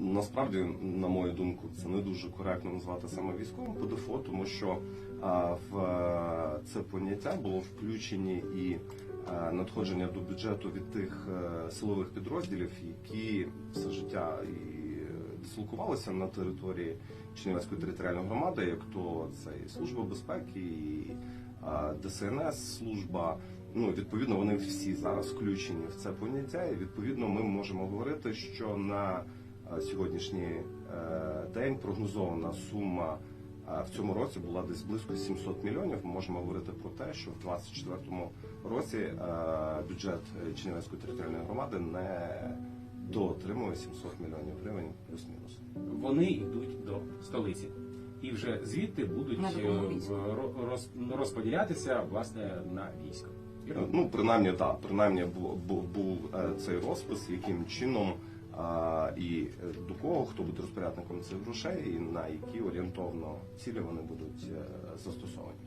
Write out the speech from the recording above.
Насправді, на мою думку, це не дуже коректно назвати саме військовим ПДФО, тому що в е, це поняття було включені і е, надходження до бюджету від тих е, силових підрозділів, які все життя і дислокувалися на території Чернівецької територіальної громади, як то це і служба безпеки, і ДСНС служба. Ну, відповідно, вони всі зараз включені в це поняття, і відповідно ми можемо говорити, що на сьогоднішній е, день прогнозована сума е, в цьому році була десь близько 700 мільйонів. Ми можемо говорити про те, що в 2024 році е, бюджет Чернівецької територіальної громади не доотримує 700 мільйонів гривень плюс-мінус. Вони йдуть до столиці. І вже звідти будуть е, розподілятися власне на військо. Ну, принаймні, так, принаймні був, був, був е, цей розпис, яким чином і е, до кого, хто буде розпорядником цих грошей, і на які орієнтовно цілі вони будуть е, застосовані.